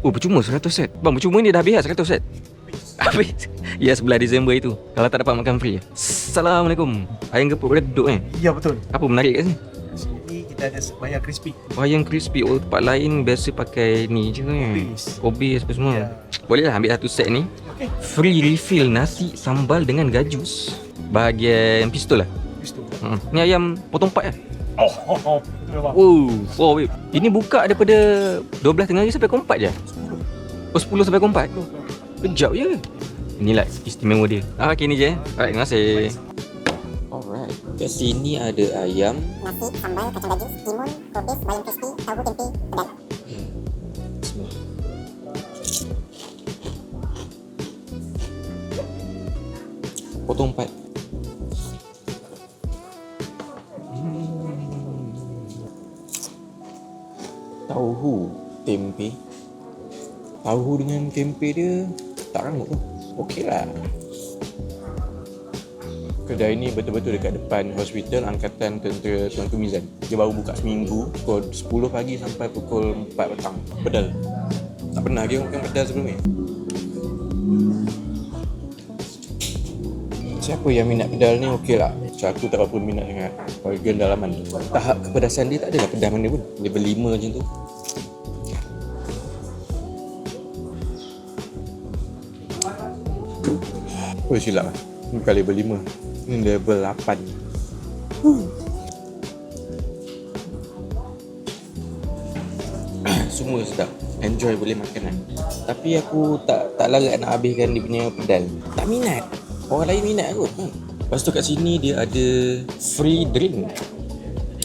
Oh percuma 100 set Bang percuma ni dah habis lah 100 set Habis Ya sebelah Disember itu Kalau tak dapat makan free Assalamualaikum Ayam gepuk reduk eh Ya betul. Apa menarik kat sini? Sini kita ada bayar crispy. Wayang crispy Oh tempat lain biasa pakai ni je kan Obis. Obis apa semua Ya. Boleh lah ambil satu set ni Okey. Free refill nasi sambal dengan gajus Bahagian pistol lah tu. hmm. Ni ayam potong pat lah Oh, oh, oh. Betul bang. Wow, wow babe. Ini buka daripada 12 tengah hari sampai pukul 4 je Oh 10 sampai pukul 4 Kejap je Inilah istimewa dia ah, Okay ni je eh Alright terima kasih Alright Kat sini ada ayam nasi, sambal, kacang gajus, timun, kobis, bayam crispy, tahu tempe. Bismillah. Potong empat. Tauhu tempe. Tauhu dengan tempe dia tak rangut tu. Okey lah. Kedai ni betul-betul dekat depan hospital Angkatan Tentera Tuanku Mizan. Dia baru buka seminggu pukul 10 pagi sampai pukul 4 petang. Pedal. Tak pernah dia makan pedal sebelum ni. Siapa yang minat pedal ni okey lah. Macam aku tak apa minat sangat. Organ dalaman. Tahap kepedasan dia tak adalah pedas mana pun. Level 5 macam tu. Oh silap lah. Ni bukan level 5. Ni level 8. Semua sedap. Enjoy boleh makan lah. Tapi aku tak tak larat nak habiskan dia punya pedal. Tak minat. Orang lain minat kot. Hmm. Lepas tu kat sini dia ada free drink.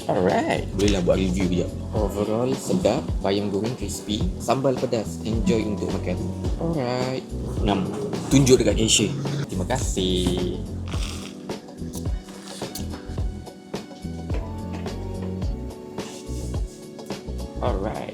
Alright, bolehlah buat review sekejap. Overall sedap, bayam goreng crispy, sambal pedas, enjoy untuk makan. Alright. 6. Tunjuk dekat cashier. Terima kasih. Alright.